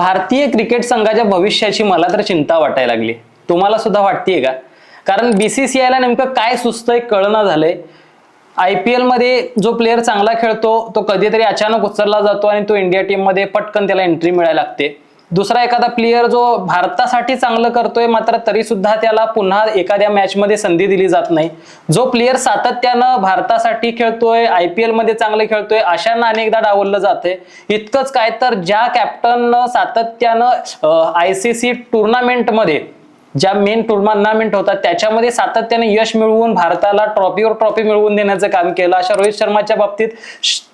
भारतीय क्रिकेट संघाच्या भविष्याची मला तर चिंता वाटायला लागली. तुम्हाला सुद्धा वाटतेय का? कारण बीसीसीआयला नेमकं काय सुचतंय कळना झालंय. आय पी एलमध्ये जो प्लेअर चांगला खेळतो तो कधीतरी अचानक उचलला जातो आणि तो इंडिया टीममध्ये पटकन त्याला एंट्री मिळायला लागते. दुसरा एखादा प्लेयर जो भारतासाठी चांगलं करतोय मात्र तरी सुद्धा त्याला पुन्हा एखाद्या मॅच मध्ये संधी दिली जात नाही. जो प्लेयर सातत्यानं भारतासाठी खेळतोय आय पी एलमध्ये चांगलं खेळतोय अशांना अनेकदा डावललं जाते इतकंच काय तर ज्या कॅप्टननं सातत्यानं आय सी सी टुर्नामेंटमध्ये ज्या मेन टुर्नामेंट होतात त्याच्यामध्ये सातत्याने यश मिळवून भारताला ट्रॉफीवर ट्रॉफी मिळवून देण्याचं काम केलं. अशा रोहित शर्माच्या बाबतीत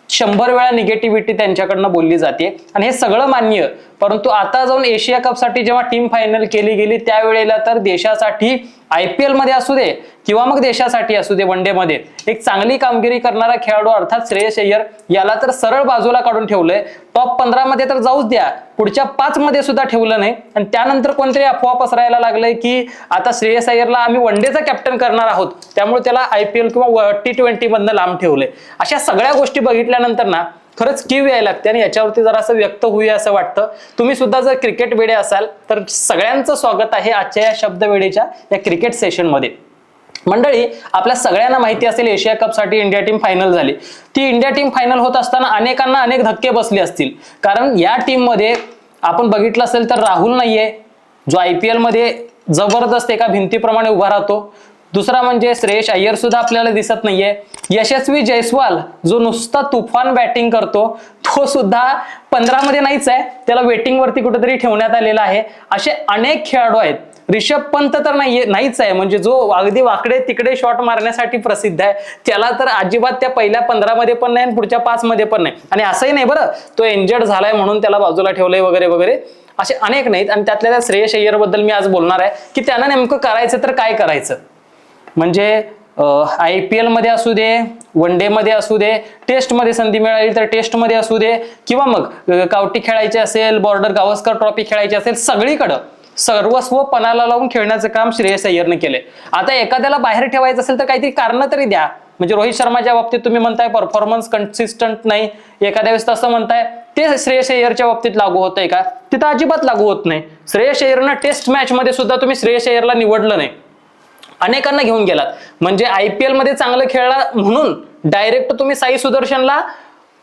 शंभर वेळा निगेटिव्हिटी त्यांच्याकडनं बोलली जाते. आणि हे सगळं मान्य परंतु आता जाऊन एशिया कपसाठी जेव्हा टीम फायनल केली गेली त्यावेळेला तर देशासाठी आय पी मध्ये असू दे किंवा मग देशासाठी असू दे वन डे मध्ये. एक चांगली कामगिरी करणारा खेळाडू अर्थात श्रेयस अय्यर याला तर सरळ बाजूला काढून ठेवलंय. टॉप पंधरा मध्ये तर जाऊच द्या. पुढच्या पाच मध्ये सुद्धा ठेवलं नाही. आणि त्यानंतर कोणतरी अफवा पसरायला लागलंय की आता श्रेयस अय्यरला आम्ही वन डेचा कॅप्टन करणार आहोत. त्यामुळे त्याला आय पी एल किंवा टी ट्वेंटी मधनं लांब ठेवलंय. अशा सगळ्या गोष्टी बघितल्यानंतर ना खरंच कीव यायला लागते आणि याच्यावरती जरा असं व्यक्त होऊया असं वाटतं. तुम्ही सुद्धा जर क्रिकेट वेडे असाल तर सगळ्यांचं स्वागत आहे आजच्या या शब्दवेडेच्या या क्रिकेट सेशनमध्ये मंडळी आपल्या सगळ्यांना माहिती असेल एशिया कपसाठी इंडिया टीम फायनल झाली. ती इंडिया टीम फायनल होत असताना अनेकांना अनेक धक्के बसले असतील. कारण या टीममध्ये आपण बघितलं असेल तर राहुल नाहीये. जो आय पी मध्ये जबरदस्त एका भिंतीप्रमाणे उभा राहतो. दुसरा म्हणजे श्रेयस अय्यर सुद्धा आपल्याला दिसत नाहीये. यशस्वी जयस्वाल जो नुसता तुफान बॅटिंग करतो तो सुद्धा पंधरा मध्ये नाहीच आहे. त्याला वेटिंग वरती कुठेतरी ठेवण्यात आलेला आहे. असे अनेक खेळाडू आहेत. रिषभ पंत तर नाहीये नाहीच आहे. म्हणजे जो अगदी वाकडे तिकडे शॉट मारण्यासाठी प्रसिद्ध आहे त्याला तर अजिबात त्या पहिल्या पंधरामध्ये पण नाही आणि पुढच्या पाच मध्ये पण नाही. आणि असंही नाही बरं तो इंजर्ड झालाय म्हणून त्याला बाजूला ठेवलंय वगैरे वगैरे. असे अनेक नाहीत. आणि त्यातल्या त्या श्रेयस अय्यरबद्दल मी आज बोलणार आहे की त्यांना नेमकं करायचं तर काय करायचं? म्हणजे आय पी एलमध्ये असू दे वन डेमध्ये असू दे टेस्टमध्ये संधी मिळाली तर टेस्टमध्ये असू दे किंवा मग कावटी खेळायची असेल बॉर्डर गावस्कर ट्रॉफी खेळायची असेल सगळीकडं सर्वस्व पणाला लावून खेळण्याचं काम श्रेयस अय्यरने केले आता एखाद्याला बाहेर ठेवायचं असेल तर काहीतरी कारण तरी द्या. म्हणजे रोहित शर्माच्या बाबतीत तुम्ही म्हणताय परफॉर्मन्स कन्सिस्टंट नाही. एखाद्या वेळेस तसं म्हणताय ते श्रेयस अय्यरच्या बाबतीत लागू होतंय का? तिथं अजिबात लागू होत नाही. श्रेयस अय्यरनं टेस्ट मॅच मध्ये सुद्धा तुम्ही श्रेयस अय्यरला निवडलं नाही. अनेकांना घेऊन गेलात. म्हणजे आय पी एलमध्ये चांगलं खेळला म्हणून डायरेक्ट तुम्ही साई सुदर्शनला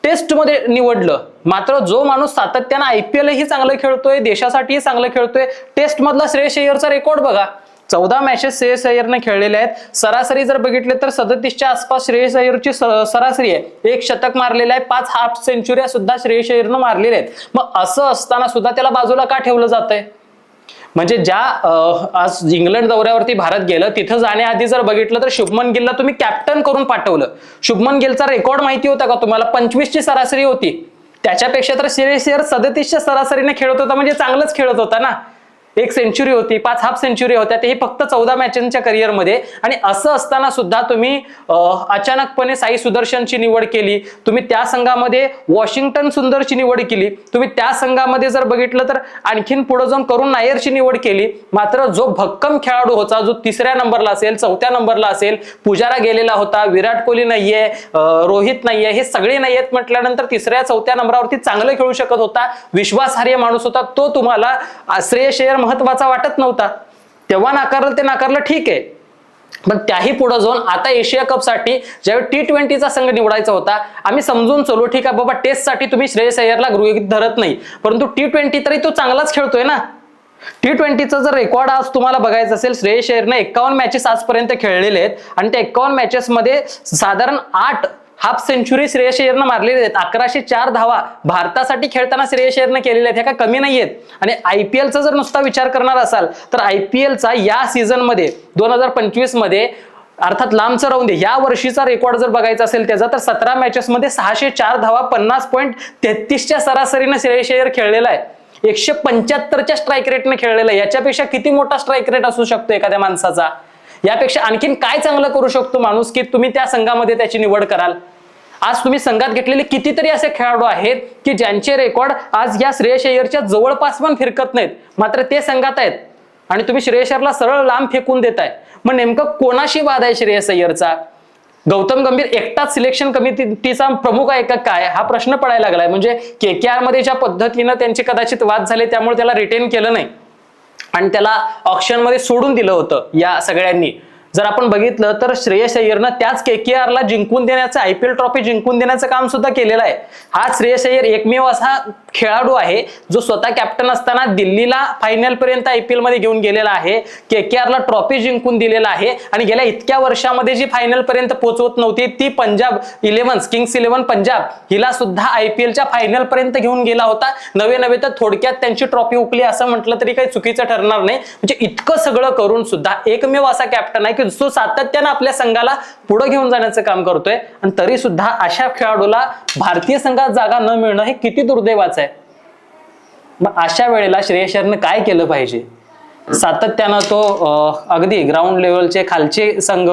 टेस्टमध्ये निवडलं. मात्र जो माणूस सातत्यानं आय पी एलही चांगलं खेळतोय देशासाठीही चांगलं खेळतोय टेस्टमधला श्रेयस अय्यरचा रेकॉर्ड बघा. चौदा मॅचेस श्रेयस अय्यरने खेळलेले आहेत. सरासरी जर बघितले तर सदतीसच्या आसपास श्रेयस अय्यरची स- सरासरी आहे. एक शतक मारलेलं आहे पाच हाफ सेंचुऱ्या सुद्धा श्रेयस अय्यरनं मारलेल्या आहेत. मग असं असताना सुद्धा त्याला बाजूला का ठेवलं जातंय? म्हणजे ज्या आज इंग्लंड दौऱ्यावरती भारत गेलं तिथं जाण्याआधी जर बघितलं तर शुभमन गिलला तुम्ही कॅप्टन करून पाठवलं. शुभमन गिलचा रेकॉर्ड माहिती होता का तुम्हाला? पंचवीसची सरासरी होती. त्याच्यापेक्षा तर श्रेयस सदतीसच्या सरासरीने खेळत होता म्हणजे चांगलंच खेळत होता ना? एक सेंचुरी होती पाच हाफ सेंचुरी होत्या तेही फक्त चौदा मॅचेसच्या करिअरमध्ये आणि असं असताना सुद्धा तुम्ही अचानकपणे साई सुदर्शनची निवड केली. तुम्ही त्या संघामध्ये वॉशिंग्टन सुंदरची निवड केली. तुम्ही त्या संघामध्ये जर बघितलं तर आणखीन पुढे जाऊन करुण नायरची निवड केली. मात्र जो भक्कम खेळाडू होता जो तिसऱ्या नंबरला असेल चौथ्या नंबरला असेल पुजारा गेलेला होता विराट कोहली नाहीये रोहित नाहीये हे सगळे नाहीयेत म्हटल्यानंतर तिसऱ्या चौथ्या नंबरावरती चांगलं खेळू शकत होता विश्वासार्ह माणूस होता तो तुम्हाला श्रेय शेअर महत्त्वाचा वाटत नव्हता. तेव्हा नाकारलं ते नाकारलं ठीक आहे. पण त्याही पुढे जाऊन आता एशिया कपसाठी ज्यावेळी टी ट्वेंटीचा संघ निवडायचा होता आम्ही समजून चलो ठीक आहे बाबा टेस्टसाठी तुम्ही श्रेयस अय्यरला गृहीत धरत नाही. परंतु टी ट्वेंटी तरी तो चांगलाच खेळतोय ना. टी ट्वेंटीचा जर रेकॉर्ड आज तुम्हाला बघायचं असेल श्रेयस अय्यरने एक्कावन्न मॅचेस आजपर्यंत खेळलेले आहेत. आणि त्या एकावन्न मॅचेसमध्ये साधारण आठ हाफ सेंचुरी श्रेयस अय्यरनं मारलेले आहेत. अकराशे चार धावा भारतासाठी खेळताना श्रेयस अय्यरनं केलेल्या आहेत. ह्या का कमी नाही आहेत आणि आय पी एलचा जर नुसता विचार करणार असाल तर आय पी एलचा या सीझनमध्ये दोन हजार पंचवीसमध्ये अर्थात लांबचं राहून दे या वर्षीचा रेकॉर्ड जर बघायचा असेल त्याचा तर सतरा मॅचेसमध्ये सहाशे चार धावा पन्नास पॉईंट तेहतीसच्या सरासरीनं श्रेयस अय्यर खेळलेला आहे. एकशे पंच्याहत्तरच्या स्ट्राईक रेटने खेळलेला आहे. याच्यापेक्षा किती मोठा स्ट्राईक रेट असू शकतो एखाद्या माणसाचा? यापेक्षा आणखीन काय चांगलं करू शकतो माणूस की तुम्ही त्या संघामध्ये त्याची निवड कराल? आज तुम्ही संघात घेतलेले कितीतरी असे खेळाडू आहेत की ज्यांचे रेकॉर्ड आज या श्रेयस अय्यरच्या जवळपास पण फिरकत नाहीत. मात्र ते संघात आहेत. आणि तुम्ही श्रेयशरला सरळ लांब फेकून देताय. मग नेमकं कोणाशी वाद आहे श्रेयस अय्यरचा? गौतम गंभीर एकटाच सिलेक्शन कमिटीचा प्रमुख आहे का काय? हा प्रश्न पडायला लागलाय. म्हणजे के के आरमध्ये ज्या पद्धतीनं त्यांचे कदाचित वाद झाले त्यामुळे त्याला रिटेन केलं नाही. आणि त्याला ऑप्शनमध्ये सोडून दिलं होतं या सगळ्यांनी. जर आपण बघितलं तर श्रेयस अय्यरनं त्याच के के ला जिंकून देण्याचं आयपीएल ट्रॉफी जिंकून देण्याचं काम सुद्धा केलेलं आहे. हा श्रेयस अय्यर एकमेव असा खेळाडू आहे जो स्वतः कॅप्टन असताना दिल्लीला फायनल पर्यंत आयपीएलमध्ये घेऊन गेलेला आहे. के के ला ट्रॉफी जिंकून दिलेला आहे आणि गेल्या इतक्या वर्षामध्ये जी फायनल पर्यंत पोहोचवत नव्हती ती Punjab eleven kings eleven Punjab हिला सुद्धा आयपीएलच्या फायनल पर्यंत घेऊन गेला होता. नवे नवे तर थोडक्यात त्यांची ट्रॉफी उकली असं म्हटलं तरी काही चुकीचं ठरणार नाही. म्हणजे इतकं सगळं करून सुद्धा एकमेव असा कॅप्टन आहे की तो सातत्यानं आपल्या संघाला पुढे घेऊन जाण्याचं काम करतोय. आणि तरी सुद्धा अशा खेळाडूला भारतीय संघात जागा न मिळणं हे किती दुर्दैवाचं आहे. मग अशा वेळेला श्रेयस काय केलं पाहिजे? सातत्यानं तो अगदी ग्राउंड लेवलचे खालचे संघ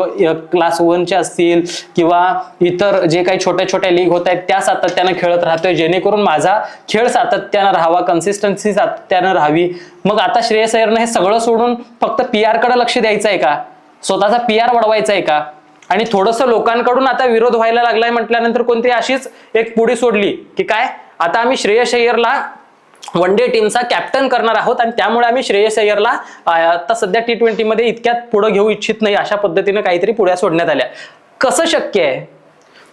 क्लास वनचे असतील किंवा इतर जे काही छोट्या छोट्या लीग होत आहेत त्या सातत्यानं खेळत राहतोय. जेणेकरून माझा खेळ सातत्यानं राहावा कन्सिस्टन्सी सातत्यानं राहावी. मग आता श्रेयस अय्यरनं हे सगळं सोडून फक्त पी कडे लक्ष द्यायचं आहे का? स्वतःचा पी आर वाढवायचा आहे का? आणि थोडंसं लोकांकडून आता विरोध व्हायला लागलाय म्हटल्यानंतर कोणती अशीच एक पुढी सोडली की काय? आता आम्ही श्रेयस अय्यरला वन डे टीमचा कॅप्टन करणार आहोत आणि त्यामुळे आम्ही श्रेयस अय्यरला आता सध्या टी ट्वेंटीमध्ये इतक्यात पुढे घेऊ इच्छित नाही अशा पद्धतीने काहीतरी पुढ्या सोडण्यात आल्या. कसं शक्य आहे?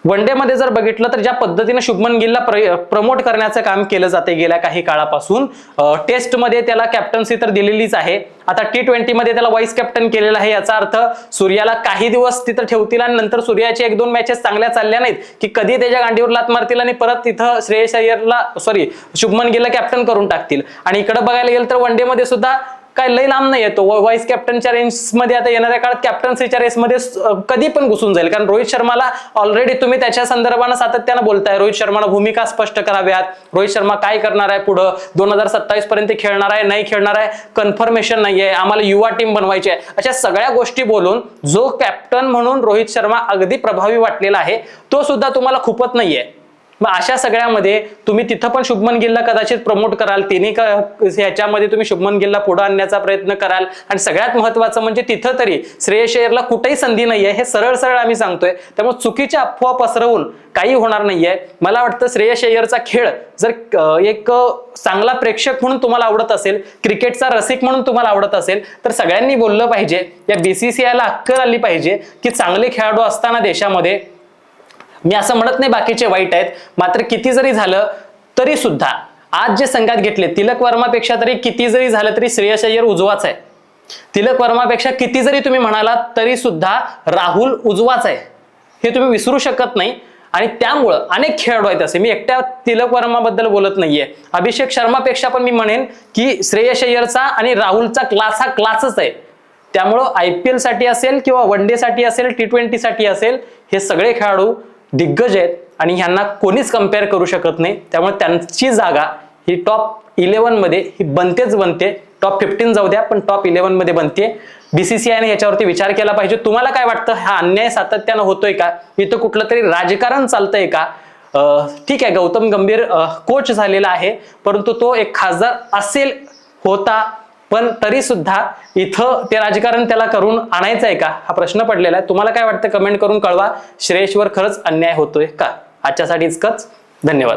वन डे मध्ये जर बघितलं तर ज्या पद्धतीने शुभमन गिलला प्रमोट करण्याचं काम केलं जाते गेल्या काही काळापासून टेस्टमध्ये त्याला कॅप्टन्सी तर दिलेलीच आहे. आता टी ट्वेंटी मध्ये त्याला वाईस कॅप्टन केलेला आहे याचा अर्थ सूर्याला काही दिवस तिथं ठेवतील आणि नंतर सूर्याचे एक दोन मॅचेस चांगल्या चालल्या नाहीत. की कधी त्याच्या गांडीवर लात मारतील आणि परत तिथं श्रेयस अय्यरला सॉरी शुभमन गिलला कॅप्टन करून टाकतील. आणि इकडे बघायला गेलं तर वन डे मध्ये सुद्धा काय लय लांब नाही येतो. व्हाईस कॅप्टनच्या रेंजमध्ये आता येणाऱ्या काळात कॅप्टन्सीच्या रेसमध्ये कधी पण घुसून जाईल. कारण रोहित शर्माला ऑलरेडी तुम्ही त्याच्या संदर्भानं सातत्यानं बोलताय. रोहित शर्माला भूमिका स्पष्ट कराव्यात. रोहित शर्मा काय करणार आहे पुढं? दोन हजार सत्तावीस पर्यंत खेळणार आहे नाही खेळणार आहे? कन्फर्मेशन नाही आहे. आम्हाला युवा टीम बनवायची आहे. अशा सगळ्या गोष्टी बोलून जो कॅप्टन म्हणून रोहित शर्मा अगदी प्रभावी वाटलेला आहे तो सुद्धा तुम्हाला खूपच नाहीये. मग अशा सगळ्यामध्ये तुम्ही तिथं पण शुभमन गिलला कदाचित प्रमोट कराल तिन्ही ह्याच्यामध्ये तुम्ही शुभमन गिलला पुढे आणण्याचा प्रयत्न कराल. आणि सगळ्यात महत्वाचं म्हणजे तिथं तरी श्रेयस अय्यरला कुठेही संधी नाहीये हे सरळ सरळ आम्ही सांगतोय. त्यामुळे चुकीच्या अफवा पसरवून काही होणार नाहीये. मला वाटतं श्रेयस अय्यरचा खेळ जर एक चांगला प्रेक्षक म्हणून तुम्हाला आवडत असेल क्रिकेटचा रसिक म्हणून तुम्हाला आवडत असेल तर सगळ्यांनी बोललं पाहिजे. या बीसीसीआयला अक्कल आली पाहिजे की चांगले खेळाडू असताना देशामध्ये मी असं म्हणत नाही बाकीचे वाईट आहेत मात्र किती जरी झालं तरी सुद्धा आज जे संघात घेतले तिलक वर्मापेक्षा तरी किती जरी झालं तरी श्रेयस अय्यर उजवाच आहे. तिलक वर्मापेक्षा किती जरी तुम्ही म्हणालात तरी सुद्धा राहुल उजवाच आहे. हे तुम्ही विसरू शकत नाही. आणि त्यामुळं अनेक खेळाडू आहेत असे. मी एकट्या तिलक वर्माबद्दल बोलत नाहीये. अभिषेक शर्मापेक्षा पण मी म्हणेन की श्रेयस अय्यरचा आणि राहुलचा क्लास हा क्लासच आहे. त्यामुळं आय पी एलसाठी असेल किंवा वन डेसाठी असेल टी ट्वेंटीसाठी असेल हे सगळे खेळाडू दिग्गज आहेत आणि ह्यांना कोणीच कंपेअर करू शकत नाही. त्यामुळे त्यांची जागा ही टॉप इलेव्हनमध्ये ही बनतेच बनते. टॉप फिफ्टीन जाऊ द्या पण टॉप इलेव्हनमध्ये बनते. बीसीसीआयने याच्यावरती विचार केला पाहिजे. तुम्हाला काय वाटतं? हा अन्याय सातत्यानं होतोय का? इथं कुठलं तरी राजकारण चालतंय का? ठीक आहे गौतम गंभीर कोच झालेला आहे. परंतु तो एक खासदार असेल होता पण तरी सुद्धा इथं ते राजकारण त्याला करून आणायचं आहे का? हा प्रश्न पडलेला आहे. तुम्हाला काय वाटतं? कमेंट करून कळवा. श्रेयसवर खरंच अन्याय होतोय का? आजच्यासाठी इतकंच धन्यवाद.